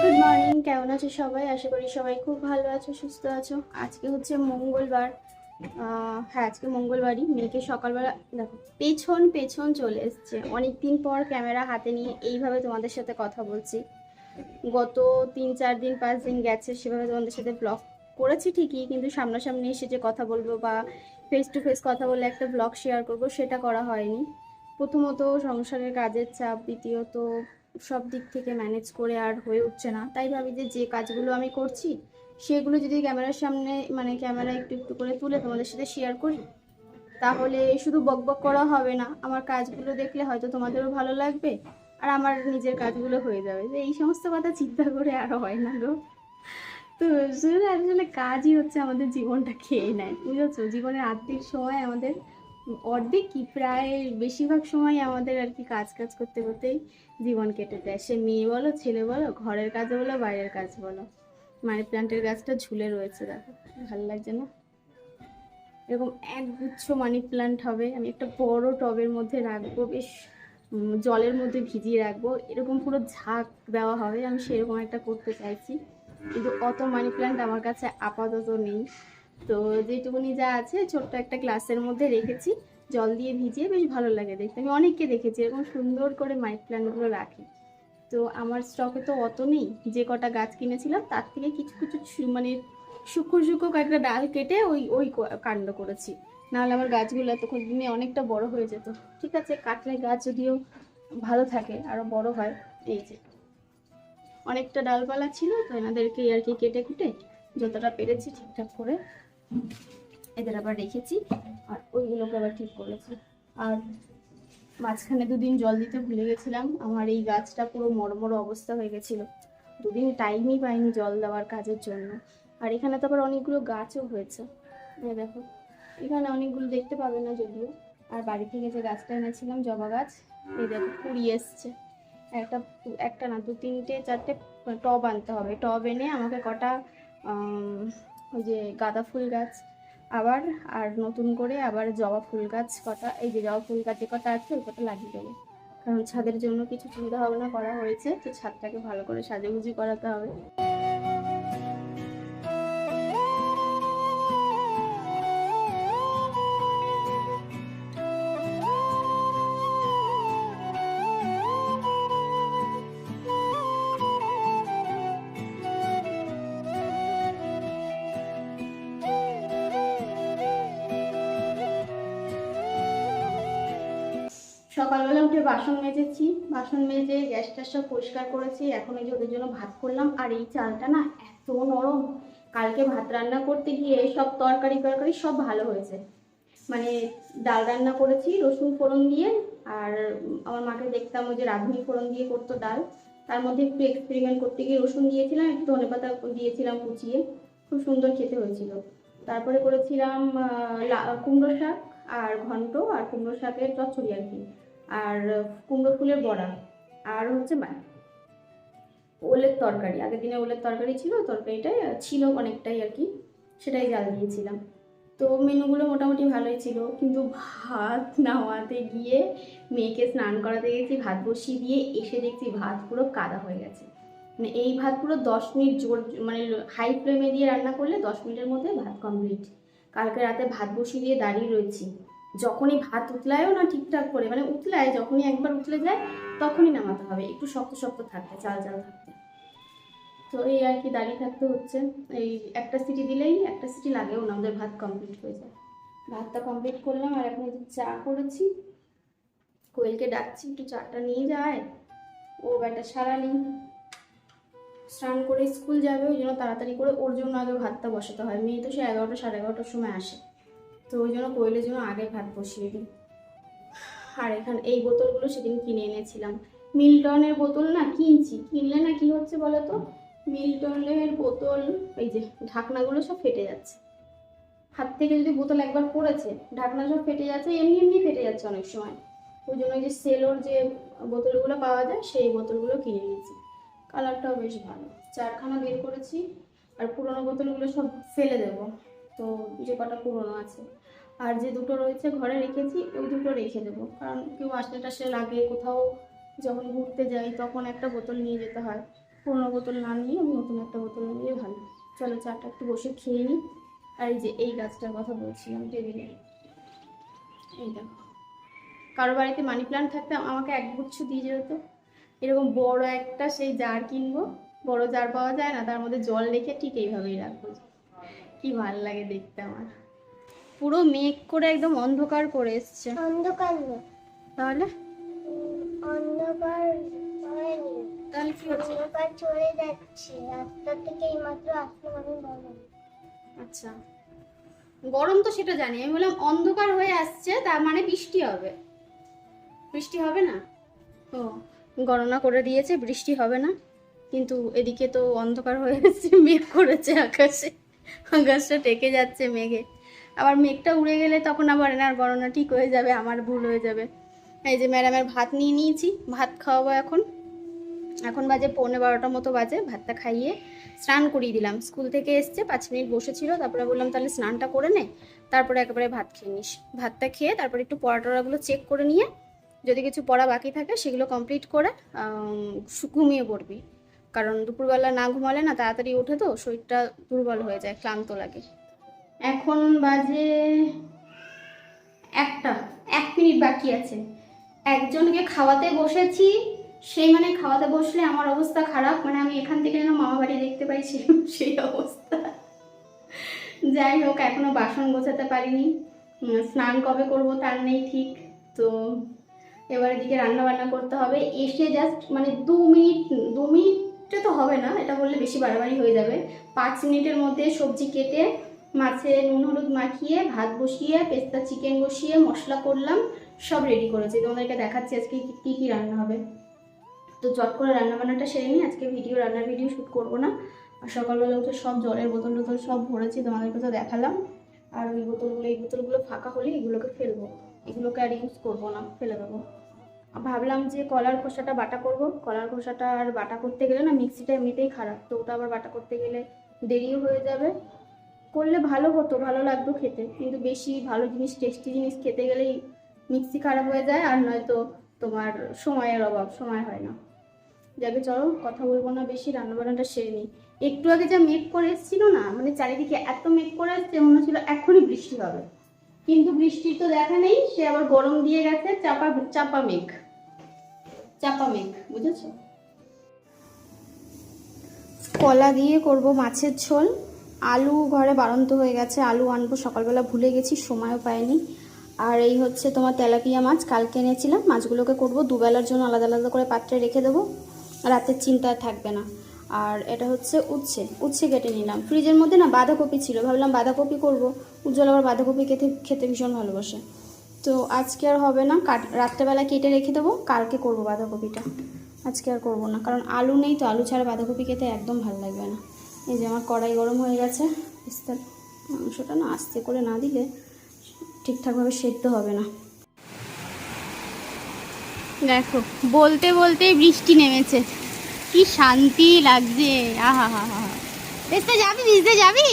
Good morning কেমন আছো সবাই? আশা করি সবাই খুব ভালো আছো, সুস্থ আছো। আজকে হচ্ছে মঙ্গলবার। হ্যাঁ আজকে মঙ্গলবারই। মেয়েকে সকালবেলা দেখো, পেছন পেছন চলে এসছে। অনেক দিন পর ক্যামেরা হাতে নিয়ে এইভাবে তোমাদের সাথে কথা বলছি। গত তিন, চার দিন, পাঁচ দিন গেছে, সেভাবে তোমাদের সাথে ব্লগ করেছি ঠিকই, কিন্তু সামনাসামনি এসে যে কথা বলব বা ফেস টু ফেস কথা বলে একটা ব্লগ শেয়ার করব, সেটা করা হয়নি। প্রথমত সংসারের কাজের চাপ, দ্বিতীয়ত সব দিক থেকে ম্যানেজ করে আর হয়ে উঠছে না। তাই ভাবি যে যে কাজগুলো আমি করছি, সেগুলো যদি ক্যামেরার সামনে মানে ক্যামেরা একটু একটু করে তুলে তোমাদের সাথে শেয়ার করি, তাহলে শুধু বকবক করা হবে না, আমার কাজগুলো দেখলে হয়তো তোমাদেরও ভালো লাগবে, আর আমার নিজের কাজগুলো হয়ে যাবে। এই সমস্ত কথা চিন্তা করে আর হয় না গো। তো আসলে আসলে কাজই হচ্ছে আমাদের জীবনটা খেয়ে নেয়, বুঝেছ? জীবনের আর্ধেক সময় আমাদের, অর্ধেক কি, প্রায় বেশিরভাগ সময় আমাদের আর কি কাজ কাজ করতে করতেই জীবন কেটে যায়। সে মেয়ে বলো, ছেলে বলো, ঘরের কাজ বলো, বাইরের কাজ বলো। মানি প্ল্যান্টের গাছটা ঝুলে রয়েছে, দেখো, ভালো লাগছে না? এরকম এক গুচ্ছ মানি প্ল্যান্ট হবে, আমি একটা বড় টবের মধ্যে রাখব, বেশ জলের মধ্যে ভিজিয়ে রাখব, এরকম পুরো ঝাঁক দেওয়া হবে, আমি সেরকম একটা করতে চাইছি। কিন্তু অত মানি প্ল্যান্ট আমার কাছে আপাতত নেই। তো যেটুকুনি যা আছে, ছোট্ট একটা গ্লাসের মধ্যে রেখেছি। জল দিয়ে ভিজিয়ে বেশ ভালো লাগে দেখতে। আমি অনেককে দেখেছি এরকম সুন্দর করে মানি প্ল্যান্টগুলো রাখে। তো আমার স্টকে তো অত নেই। যে কটা গাছ কিনেছিলাম, তার থেকে কিছু কিছু মানে সূক্ষ্ম সূক্ষ্ম কয়েকটা ডাল কেটে ওই ওই কাণ্ড করেছি। নাহলে আমার গাছগুলো এতক্ষণ দিনে অনেকটা বড় হয়ে যেত। ঠিক আছে কাটলে গাছ যদিও ভালো থাকে আরও বড় হয়, এই যে। অনেকটা ডালপালা ছিল, তো এনাদেরকে আর কি কেটে কুটে যতটা পেরেছি ঠিকঠাক করে এদের আবার রেখেছি, আর ওইগুলোকে আবার ঠিক করেছি। আর মাঝখানে দুদিন জল দিতে ভুলে গেছিলাম, আমার এই গাছটা পুরো মরমর অবস্থা হয়ে গেছিল। দুদিন টাইমই পাইনি জল দেওয়ার কাজের জন্য। আর এখানে তো আবার অনেকগুলো গাছও হয়েছে। হ্যাঁ দেখো, এখানে অনেকগুলো দেখতে পাবে না যদিও। আর বাড়ি থেকে যে গাছটা এনেছিলাম জবা গাছ, এই দেখো কুড়ি এসছে। একটা একটা না, দু তিনটে চারটে টব আনতে হবে। টব এনে আমাকে কটা ওই যে গাঁদা ফুল গাছ আবার, আর নতুন করে আবার জবা ফুল গাছ কটা, এই যে জবা ফুল গাছ যে কটা আছে ওই কটা লাগিয়ে দেবো। কারণ ছাদের জন্য কিছু চিন্তা ভাবনা করা হয়েছে, তো ছাদটাকে ভালো করে সাজুগুজি করাতে হবে। উঠে বাসন মেজেছি। বাসন মেজে গ্যাস ট্যাস সব পরিষ্কার করেছি। এখন এই যে ওদের জন্য ভাত করলাম। আর এই চালটা না এত নরম। কালকে ভাত রান্না করতে গিয়ে সব তরকারি তরকারি সব ভালো হয়েছে। মানে ডাল রান্না করেছি, রসুন ফোড়ন দিয়ে। আর আমার মাকে দেখতাম ওই যে রাঁধুনি ফোড়ন দিয়ে করতো ডাল। তার মধ্যে একটু এক্সপেরিমেন্ট করতে গিয়ে রসুন দিয়েছিলাম, একটু ধনেপাতা দিয়েছিলাম কুচিয়ে। খুব সুন্দর খেতে হয়েছিল। তারপরে করেছিলাম কুমড়ো শাক আর ঘন্ট আর কুমড়ো শাকের চচ্চড়ি আর কি। আর কুমড়ো ফুলের বড়া আর হচ্ছে ওলের তরকারি। আগের দিনে ওলের তরকারি ছিল তরকারিটাই ছিল অনেকটাই আর কি, সেটাই জাল দিয়েছিলাম। তো মেনুগুলো মোটামুটি ভালোই ছিল, কিন্তু ভাত নামাতে গিয়ে মেয়েকে স্নান করাতে গেছি, ভাত বসিয়ে দিয়ে এসে দেখছি ভাত পুরো কাদা হয়ে গেছে। মানে এই ভাত পুরো দশ মিনিট জোর মানে হাই ফ্লেমে দিয়ে রান্না করলে দশ মিনিটের মধ্যে ভাত কমপ্লিট কালকে রাতে ভাত বসিয়ে দিয়ে দাঁড়িয়ে রয়েছি। যখনই ভাত উতলায়ও না ঠিকঠাক করে মানে উতলায়, যখনই একবার উতলে যায়, তখনই নামাতে হবে। একটু শক্ত শক্ত থাকতে, চাল চাল থাকতে। তো এই আর কি দাঁড়িয়ে থাকতে হচ্ছে। এই একটা সিটি দিলেই একটা সিটি লাগেও না আমাদের ভাত কমপ্লিট হয়ে যায়। ভাতটা কমপ্লিট করলাম, আর এখন চা করেছি। কোয়েলকে ডাকছি, একটু চাটা নিয়ে যায়। ও ব্যাটা সারা নেই স্নান করে স্কুল যাবে, ওই জন্য তাড়াতাড়ি করে ওর জন্য আগে ভাতটা বসাতে হয়। মেয়ে তো সে এগারোটা, সাড়ে এগারোটার সময় আসে। তো ওই জন্য কোয়েলের জন্য আগে ভাত বসিয়ে দিই। আর এখানে, এই বোতলগুলো সেদিন কিনে এনেছিলাম। মিল্টনের বোতল না কিনছি। কিনলে না কি হচ্ছে বলো তো মিল্টনের বোতল, এই যে ঢাকনাগুলো সব ফেটে যাচ্ছে। হাত থেকে যদি বোতল একবার পড়েছে, ঢাকনা সব ফেটে যাচ্ছে, এমনি এমনি ফেটে যাচ্ছে অনেক সময়। ওই জন্য যে সেলোর যে বোতলগুলো পাওয়া যায়, সেই বোতলগুলো কিনে নিয়েছি কালারটাও বেশ ভালো। চারখানা বের করেছি, আর পুরোনো বোতলগুলো সব ফেলে দেবো। তো যে কটা পুরোনো আছে। আর যে দুটো রয়েছে ঘরে রেখেছি, ওই দুটো রেখে দেবো। কারণ কেউ আসলে টাসলে লাগে, কোথাও যখন ঘুরতে যাই, তখন একটা বোতল নিয়ে যেতে হয়। পুরোনো বোতল না নিয়ে নতুন একটা বোতল নিয়ে ভালো। চলো চাটা একটু বসে খেয়ে নিই আর এই যে এই গাছটার কথা বলছিলাম, টেবিলে। এই দেখো। কারও বাড়িতে মানি প্ল্যান্ট থাকতে আমাকে এক গুচ্ছ দিয়ে যেত। এরকম বড় একটা সেই জার কিনবো। বড় জার পাওয়া যায় না, তার মধ্যে জল রেখে ঠিক এইভাবেই রাখব। কি ভালো লাগে দেখতে আমার। পুরো মেঘ করে একদম অন্ধকার করে এসছে। অন্ধকার না তাহলে? অন্ধকার হয়নি। তাহলে কি হচ্ছে? অন্ধকার চলে যাচ্ছে। রাস্তা থেকে এইমাত্র আসলাম আমি বলো। আচ্ছা। গরম তো সেটা জানি। আমি বললাম অন্ধকার হয়ে আসছে তার মানে বৃষ্টি হবে। বৃষ্টি হবে না? ও গণনা করে দিয়েছে বৃষ্টি হবে না। কিন্তু এদিকে তো অন্ধকার হয়ে এসছে মেঘ করেছে আকাশে। আকাশটা টেকে যাচ্ছে মেঘে। আবার মেঘটা উড়ে গেলে তখন আবার এনার গণনা ঠিক হয়ে যাবে, আমার ভুল হয়ে যাবে। এই যে ম্যাডামের ভাত নিয়ে নিয়েছি, ভাত খাওয়াবো এখন। এখন বাজে পৌনে বারোটার মতো বাজে, ভাতটা খাইয়ে স্নান করিয়ে দিলাম। স্কুল থেকে এসছে, পাঁচ মিনিট বসেছিল, তারপরে বললাম তাহলে স্নানটা করে নে, তারপরে একেবারে ভাত খেয়ে নিস। ভাতটা খেয়ে তারপরে একটু পড়া টড়াগুলো চেক করে নিয়ে, যদি কিছু পড়া বাকি থাকে সেগুলো কমপ্লিট করে ঘুমিয়ে পড়বি। কারণ দুপুরবেলা না ঘুমালে না তাড়াতাড়ি ওঠে তো, শরীরটা দুর্বল হয়ে যায়, ক্লান্ত লাগে। এখন বাজে একটা, এক মিনিট বাকি আছে। একজনকে খাওয়াতে বসেছি, সেই মানে খাওয়াতে বসলে আমার অবস্থা খারাপ মানে আমি এখান থেকে যেন মামা বাড়ি দেখতে পাই সেই অবস্থা। যাই হোক, এখনও বাসন গোছাতে পারিনি। স্নান কবে করব তার নেই ঠিক, তো এবার এদিকে রান্না বান্না করতে হবে। এসে জাস্ট মানে দু মিনিট, দু মিনিটে তো হবে না, এটা বললে বেশি বাড়াবাড়ি হয়ে যাবে। পাঁচ মিনিটের মধ্যে সবজি কেটে মাছে নুন হলুদ মাখিয়ে, ভাত বসিয়ে, পেস্তা চিকেন বসিয়ে মশলা করলাম, সব রেডি করেছি। তোমাদেরকে দেখাচ্ছি আজকে কী, কি রান্না হবে। তো চট করে রান্না বান্নাটা সেরে নিই। আজকে ভিডিও রান্নার ভিডিও শ্যুট করব না। আর সকালবেলা উঠে সব জলের বোতল টোতল সব ভরেছি, তোমাদেরকে তো দেখালাম। আর ওই বোতলগুলো, এই বোতলগুলো ফাঁকা হলে এগুলোকে ফেলব। এগুলোকে আর ইউজ করব না, ফেলে দেবো। ভাবলাম যে কলার খোসাটা বাটা করব। কলার খোসাটা আর বাটা করতে গেলে না, মিক্সিটা এমনিতেই খারাপ। তো ওটা আবার বাটা করতে গেলে দেরিও হয়ে যাবে। করলে ভালো হতো, ভালো লাগতো খেতে। কিন্তু বেশি ভালো জিনিস টেস্টি জিনিস খেতে গেলেই মিক্সি খারাপ হয়ে যায় আর নয়তো তোমার সময়ের অভাব, সময় হয় না। যাকে চলো কথা বলব না বেশি, রান্নাবান্নাটা সেরে নিই। একটু আগে যা মেঘ করে এসেছিল না মানে চারিদিকে এত মেঘ করে এসছে, মনে হচ্ছিল এখনই বৃষ্টি হবে। কিন্তু বৃষ্টির তো দেখা নেই, সে আবার গরম দিয়ে গেছে, চাপা চাপা মেঘ চাপা মেঘ বুঝেছ? কলা দিয়ে করব মাছের ঝোল। আলু ঘরে বাড়ন্ত হয়ে গেছে, আলু আনব, সকালবেলা ভুলে গেছি, সময়ও পাইনি। আর এই হচ্ছে তোমার তেলাপিয়া মাছ, কালকে এনেছিলাম, মাছগুলোকে করব, দুবেলার জন্য আলাদা আলাদা করে পাত্রে রেখে দেবো, রাতের চিন্তা থাকবে না। আর এটা হচ্ছে উচ্ছে উচ্ছে কেটে নিলাম। ফ্রিজের মধ্যে না বাঁধাকপি ছিল, ভাবলাম বাঁধাকপি করব, উজ্জ্বল আবার বাঁধাকপি খেতে খেতে ভীষণ ভালোবাসে। তো আজকে আর হবে না, কাট, রাত্রেবেলা কেটে রেখে দেবো, কালকে করব বাঁধাকপিটা। আজকে আর করব না, কারণ আলু নেই তো, আলু ছাড়া বাঁধাকপি খেতে একদম ভালো লাগবে না। এই যে আমার কড়াই গরম হয়ে গেছে পিস্তার মাংসটা না আস্তে করে না দিলে ঠিকঠাকভাবে সেদ্ধ হবে না। দেখো, বলতে বলতে বৃষ্টি নেমেছে। কি শান্তি লাগছে, আহা, হা হা পেস্তা যাবি ভিজতে যাবি?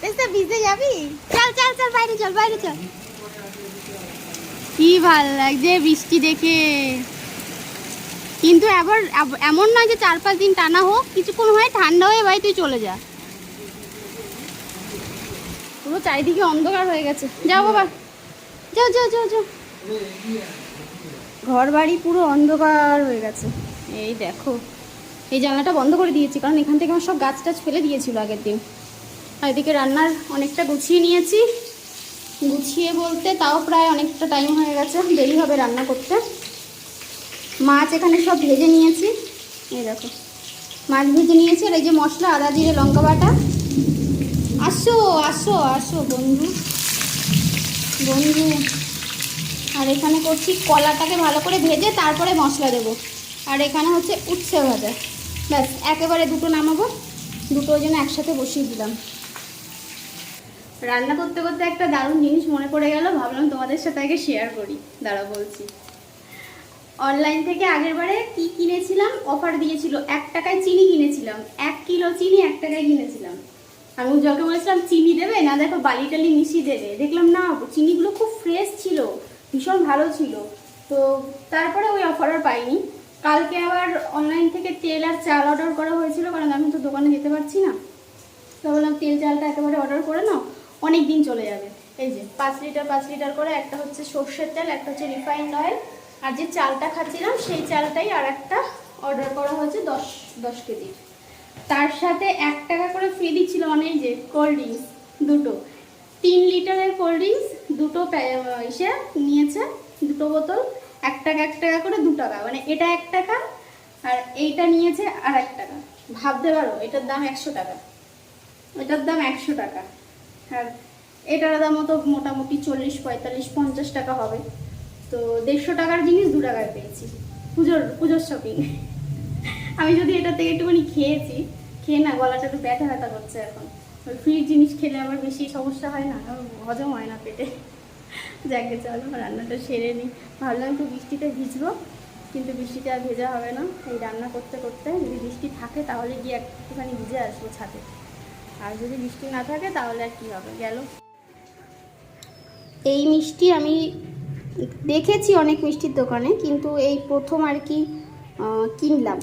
পেস্তা ভিজতে যাবি? চল চল চল, বাইরে চল বাইরে চল। কি ভালো লাগছে বৃষ্টি দেখে। কিন্তু এব- এমন নয় যে চার পাঁচ দিন টানা হোক, কিছুক্ষণ হয়, ঠান্ডা হয়ে ভাই, তুই চলে যা। পুরো চারিদিকে অন্ধকার হয়ে গেছে। যাও বাবা। যাও যাও যাও যাও। ঘর বাড়ি পুরো অন্ধকার হয়ে গেছে। এই দেখো, এই জানলাটা বন্ধ করে দিয়েছি, কারণ এখান থেকে আমার সব গাছ টাছ ফেলে দিয়েছিল আগের দিন। আর এদিকে রান্নার অনেকটা গুছিয়ে নিয়েছি। গুছিয়ে বলতে তাও প্রায় অনেকটা টাইম হয়ে গেছে, দেরি হবে রান্না করতে। মাছ এখানে সব ভেজে নিয়েছি। এই দেখো। মাছ ভেজে নিয়েছি, আর এই যে মশলা, আদা, জিরে, লঙ্কা বাটা। আসো আসো আসো, বন্ধু। বন্ধু, আর এখানে করছি কলাটাকে ভালো করে ভেজে তারপরে মশলা দেবো। আর এখানে হচ্ছে উচ্ছে ভাজা। ব্যাস, একেবারে দুটো নামাবো। দুটো ওই জন্য একসাথে বসিয়ে দিলাম। রান্না করতে করতে একটা দারুণ জিনিস মনে পড়ে গেল, ভাবলাম তোমাদের সাথে আগে শেয়ার করি। দাঁড়া বলছি। অনলাইন থেকে আগের বারে কি কিনেছিলাম? অফার দিয়েছিল, এক টাকায় চিনি কিনেছিলাম। এক কিলো চিনি, এক টাকায় কিনেছিলাম। আমি উজ্জ্বলকে বলেছিলাম, চিনি দেবে? না, দেখো বালি টালি মিশিয়ে দেবে। দেখলাম, না, চিনিগুলো খুব ফ্রেশ ছিল, ভীষণ ভালো ছিল। তো তারপরে ওই অফার আর পাইনি। কালকে আবার অনলাইন থেকে তেল আর চাল অর্ডার করা হয়েছিল, কারণ আমি তো দোকানে যেতে পারছি না। তো বললাম, তেল, চালটা একেবারে অর্ডার করে নাও অনেক দিন চলে যাবে। এই যে, পাঁচ লিটার পাঁচ লিটার করে, একটা হচ্ছে সর্ষের তেল, একটা হচ্ছে রিফাইন্ড অয়েল আর যে চালটা খাচ্ছিলাম, সেই চালটাই আর একটা অর্ডার করা হয়েছে দশ দশ কেজির তার সাথে এক টাকা করে ফ্রি দিচ্ছিল মানে এই যে কোল্ড ড্রিঙ্কস দুটো। তিন লিটারের কোল্ড ড্রিঙ্কস দুটো ইসে নিয়েছে, দুটো বোতল। এক টাকা এক টাকা করে দু টাকা মানে এটা এক টাকা আর এইটা নিয়েছে আর এক টাকা। ভাবতে পারো, এটার দাম একশো টাকা। এটার দাম একশো টাকা। আর এটার দামও তো মোটামুটি চল্লিশ, পঁয়তাল্লিশ, পঞ্চাশ টাকা হবে। তো দেড়শো টাকার জিনিস দু টাকায় পেয়েছি। পুজোর পুজোর শপিং আমি যদি এটা থেকে একটুখানি খেয়েছি, খেয়ে না গলাটা একটু ব্যথা ব্যথা করছে এখন। ওই ফ্রি জিনিস খেলে আমার বেশি সমস্যা হয় না হজম হয় না পেটে। যাকে চলো, রান্নাটা সেরে নিই ভাবলাম একটু বৃষ্টিতে ভিজবো, কিন্তু বৃষ্টিতে আর ভেজা হবে না। এই রান্না করতে করতে যদি বৃষ্টি থাকে তাহলে গিয়ে একটুখানি ভিজে আসব ছাদে। আর যদি বৃষ্টি না থাকে তাহলে আর কী হবে, গেল। এই মিষ্টি আমি দেখেছি অনেক মিষ্টির দোকানে, কিন্তু এই প্রথম আর কি কিনলাম।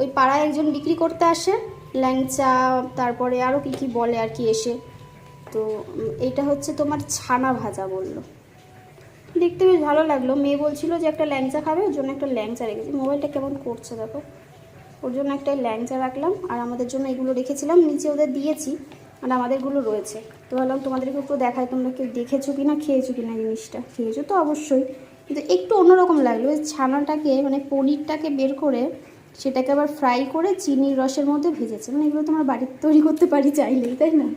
ওই পাড়ায় একজন বিক্রি করতে আসে, ল্যাংচা, তারপরে আরও কী কী বলে আর কি এসে। তো এটা হচ্ছে তোমার ছানা ভাজা বলল। দেখতে বেশ ভালো লাগল। মেয়ে বলছিল যে একটা ল্যাংচা খাবে, ওর জন্য একটা ল্যাংচা রেখেছি। মোবাইলটা কেমন করছে দেখো। ওর জন্য একটা ল্যাংচা রাখলাম, আর আমাদের জন্য এগুলো রেখেছিলাম, নিচে ওদের দিয়েছি, আর আমাদেরগুলো রয়েছে। তো ভাবলাম তোমাদেরকে একটু দেখায় তোমরা কেউ দেখেছ কি না খেয়েছো কি না জিনিসটা? খেয়েছো তো অবশ্যই। কিন্তু একটু অন্যরকম লাগল ওই ছানাটাকে মানে পনিরটাকে বের করে সেটাকে আবার ফ্রাই করে চিনির রসের মধ্যে ভেজেছে। মানে এগুলো তোমার বাড়িতে তৈরি করতে পারি চাইলেই, তাই না?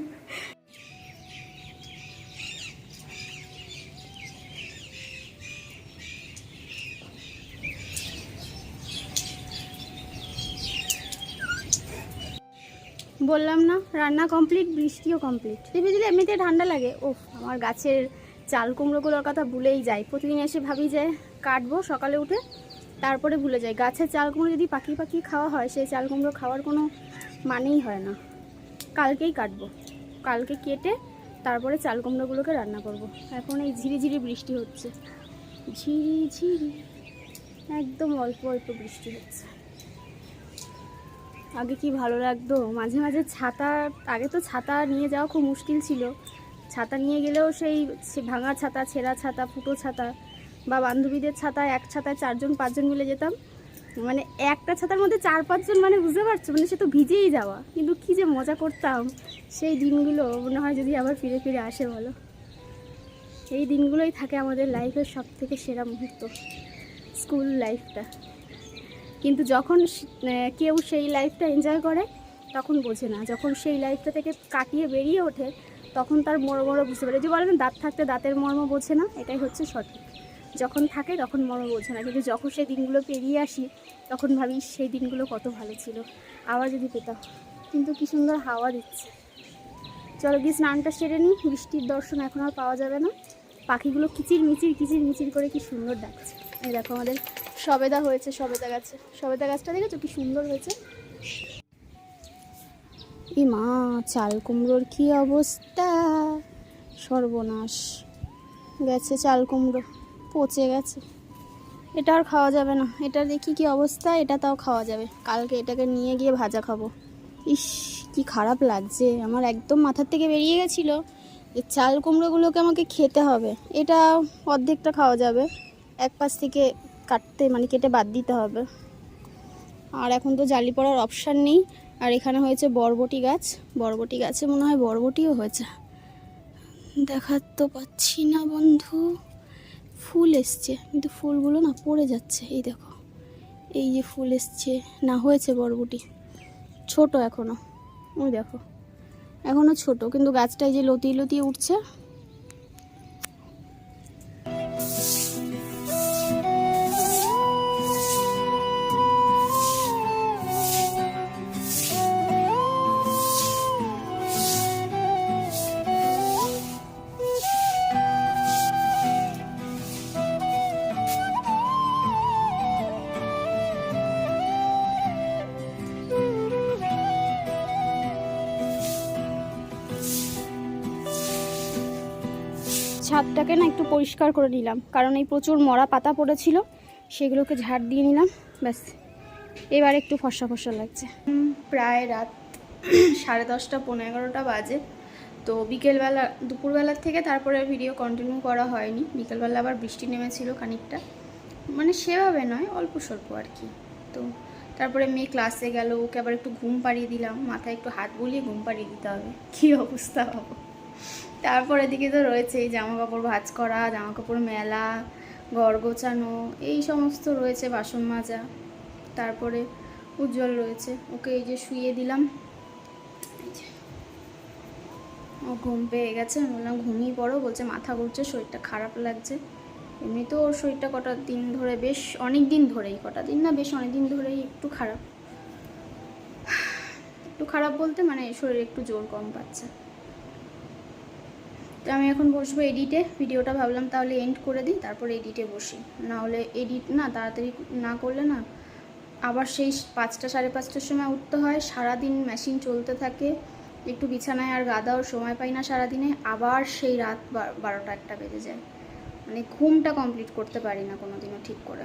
বললাম না, রান্না কমপ্লিট বৃষ্টিও কমপ্লিট ভেবে দিলে এমনিতে ঠান্ডা লাগে ও আমার গাছের চাল কুমড়োগুলোর কথা ভুলেই যাই। প্রতিদিন এসে ভাবি যে কাটবো সকালে উঠে, তারপরে ভুলে যাই। গাছের চাল কুমড়ো যদি পাখি পাখি খাওয়া হয়, সেই চাল কুমড়ো খাওয়ার কোনো মানেই হয় না। কালকেই কাটবো। কালকে কেটে তারপরে চাল কুমড়োগুলোকে রান্না করব। এখন এই ঝিরি ঝিরি বৃষ্টি হচ্ছে। ঝিরি ঝিরি। একদম অল্প অল্প বৃষ্টি হচ্ছে। আগে কি ভালো লাগতো? মাঝে মাঝে ছাতা, আগে তো ছাতা নিয়ে যাওয়া খুব মুশকিল ছিল। ছাতা নিয়ে গেলেও সেই ভাঙা ছাতা, ছেঁড়া ছাতা, ফুটো ছাতা বা বান্ধবীদের ছাতা, এক ছাতায় চারজন, পাঁচজন মিলে যেতাম। মানে একটা ছাতার মধ্যে চার, পাঁচজন মানে বুঝতে পারছ? মানে সে তো ভিজেই যাওয়া। কিন্তু কি যে মজা করতাম সেই দিনগুলো। মনে হয় যদি আবার ফিরে ফিরে আসে বলো। এই দিনগুলোই থাকে আমাদের লাইফের সব থেকে সেরা মুহূর্ত। স্কুল লাইফটা কিন্তু যখন কেউ সেই লাইফটা এনজয় করে, তখন বোঝে না। যখন সেই লাইফটা থেকে কাটিয়ে বেরিয়ে ওঠে, তখন তার মর্ম মর্ম বুঝতে পারে। যে বলে না দাঁত থাকতে দাঁতের মর্ম বোঝে না, এটাই হচ্ছে সঠিক। যখন থাকে তখন মর্ম বোঝে না, কিন্তু যখন সেই দিনগুলো পেরিয়ে আসি, তখন ভাবি সেই দিনগুলো কত ভালো ছিল। আবার যদি পেতাম। কিন্তু কি সুন্দর হাওয়া দিচ্ছে। চলো গিয়ে স্নানটা সেরে নিই। বৃষ্টির দর্শন এখন আর পাওয়া যাবে না। পাখিগুলো কিচির মিচির কিচির মিচির করে কি সুন্দর ডাকছে। এই দেখো আমাদের সবেদা হয়েছে, সবেদা গাছে। সবেদা গাছটা দেখেছ? কি সুন্দর হয়েছে। ই মা, চাল কুমড়োর কি অবস্থা? সর্বনাশ। গেছে চাল কুমড়ো, পচে গেছে। এটা আর খাওয়া যাবে না। এটা দেখি কি অবস্থা, এটা তাও খাওয়া যাবে। কালকে এটাকে নিয়ে গিয়ে ভাজা খাব। ইস, কি খারাপ লাগছে। আমার একদম মাথার থেকে বেরিয়ে গেছিল। যে চাল কুমড়োগুলোকে আমাকে খেতে হবে। এটা অর্ধেকটা খাওয়া যাবে। এক পাশ থেকে কাটতে মানে কেটে বাদ দিতে হবে। আর এখন তো জালি পড়ার অপশান নেই। আর এখানে হয়েছে বরবটি গাছ। বরবটি গাছে মনে হয় বরবটিও হয়েছে। দেখার তো পাচ্ছি না বন্ধু। ফুল এসছে, কিন্তু ফুলগুলো না পড়ে যাচ্ছে। এই দেখো, এই যে ফুল এসছে, না হয়েছে বরবটি। ছোট এখনও। ওই দেখো, এখনও ছোট, কিন্তু গাছটায় যে লতিয়ে লতিয়ে উঠছে। ছাদটাকে না একটু পরিষ্কার করে নিলাম। কারণ এই প্রচুর মরা পাতা পড়েছিল, সেগুলোকে ঝাড় দিয়ে নিলাম, ব্যাস। এবার একটু ফর্সা ফর্সা লাগছে। প্রায় রাত সাড়ে দশটা পনেরো এগারোটা বাজে। তো বিকেলবেলা, দুপুরবেলার থেকে তারপরে ভিডিও কন্টিনিউ করা হয়নি। বিকেলবেলা আবার বৃষ্টি নেমেছিল খানিকটা। মানে সেভাবে নয়, অল্প স্বল্প আর কি। তো তারপরে মেয়ে ক্লাসে গেল, ওকে আবার একটু ঘুম পাড়িয়ে দিলাম। মাথায় একটু হাত বুলিয়ে ঘুম পাড়িয়ে দিতে হবে। কী অবস্থা হব তারপরে এদিকে তো রয়েছেই জামা কাপড় ভাঁজ করা জামা কাপড় মেলা, ঘর গোছানো, এই সমস্ত রয়েছে বাসন মাজা। তারপরে উজ্জ্বল রয়েছে। ওকে এই যে শুয়ে দিলাম। ও ঘুম পেয়ে গেছে। আমি বললাম, ঘুমিয়ে পড়ো। বলছে, মাথা ঘুরছে, শরীরটা খারাপ লাগছে। এমনিতেও ওর শরীরটা কটা দিন ধরে বেশ, অনেক দিন ধরেই, কটা দিন না বেশ অনেক দিন ধরেই একটু খারাপ। একটু খারাপ বলতে মানে শরীরে একটু জোর কম পাচ্ছে। তো আমি এখন বসবো এডিটে ভিডিওটা ভাবলাম তাহলে এন্ড করে দিই, তারপর এডিটে বসি। না হলে এডিট না, তাড়াতাড়ি না করলে না, আবার সেই পাঁচটা সাড়ে পাঁচটার সময় উঠতে হয়। সারাদিন মেশিন চলতে থাকে, একটু বিছানায় আর গা দেওয়ার সময় পাই না সারাদিনে, আবার সেই রাত বারোটা একটা বেজে যায়। মানে ঘুমটা কমপ্লিট করতে পারি না কোনো দিনও ঠিক করে।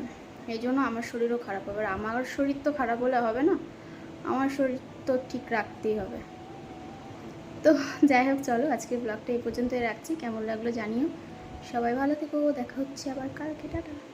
এই জন্য আমার শরীরও খারাপ হবে। আর আমার শরীর তো খারাপ হলে হবে না, আমার শরীর তো ঠিক রাখতেই হবে। তো যাই হোক, চলো আজকে ব্লগটা এই পর্যন্তই রাখছি। কেমন লাগল জানিও। সবাই ভালো থেকো। দেখা হচ্ছে আবার কালকে। টাটা।